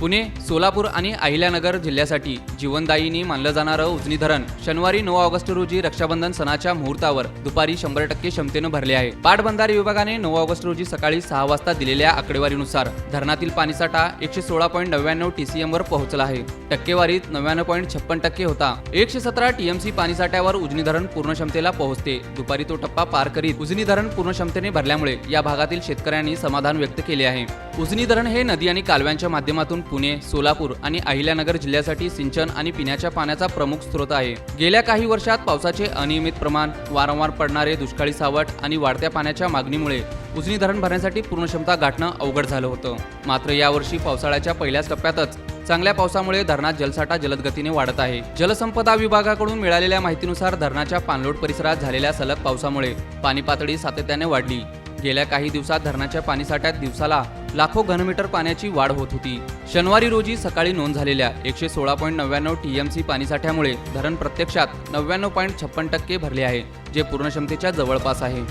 पुणे सोलापूर आणि अहिल्यानगर जिल्ह्यासाठी जीवनदायिनी मानलं जाणारं उजनी धरण शनिवारी नऊ ऑगस्ट रोजी रक्षाबंधन सणाच्या मुहूर्तावर दुपारी शंभर टक्के क्षमतेनं भरले आहे. पाटबंधारे विभागाने नऊ ऑगस्ट रोजी सकाळी सहा वाजता दिलेल्या आकडेवारीनुसार धरणातील पाणीसाठा एकशे सोळा पॉईंट नव्याण्णव टीसीएम वर पोहोचला आहे. टक्केवारीत नव्याण्णव पॉईंट छप्पन टक्के होता. एकशे सतरा टीएमसी पाणीसाठ्यावर उजनी धरण पूर्ण क्षमतेला पोहोचते. दुपारी तो टप्पा पार करीत उजनी धरण पूर्ण क्षमतेने भरल्यामुळे या भागातील शेतकऱ्यांनी समाधान व्यक्त केले आहे. उजनी धरण हे नदी आणि कालव्यांच्या माध्यमातून पुणे सोलापूर आणि अहिल्यानगर जिल्ह्यासाठी सिंचन आणि पिण्याच्या पाण्याचा प्रमुख स्रोत आहे. गेल्या काही वर्षात पावसाचे अनियमित प्रमाण वारंवार पडणारे दुष्काळी सावट आणि वाढत्या पाण्याच्या मागणीमुळे उजनी धरण भरण्यासाठी पूर्ण क्षमता गाठणं अवघड झालं होतं. मात्र यावर्षी पावसाळ्याच्या पहिल्याच टप्प्यातच चांगल्या पावसामुळे धरणात जलसाठा जलद गतीने वाढत आहे. जलसंपदा विभागाकडून मिळालेल्या माहितीनुसार धरणाच्या पाणलोट परिसरात झालेल्या सलग पावसामुळे पाणी पातळी सातत्याने वाढली. गेल्या काही दिवसात धरणाच्या पाणीसाठ्यात दिवसाला लाखो घनमीटर पाण्याची वाढ होत होती. शनिवारी रोजी सकाळी नोंद झालेल्या एकशे सोळा पॉईंट नव्याण्णव टी एम सी पाणीसाठ्यामुळे धरण प्रत्यक्षात नव्याण्णव पॉईंट छप्पन टक्के भरले आहे जे पूर्ण क्षमतेच्या जवळपास आहे.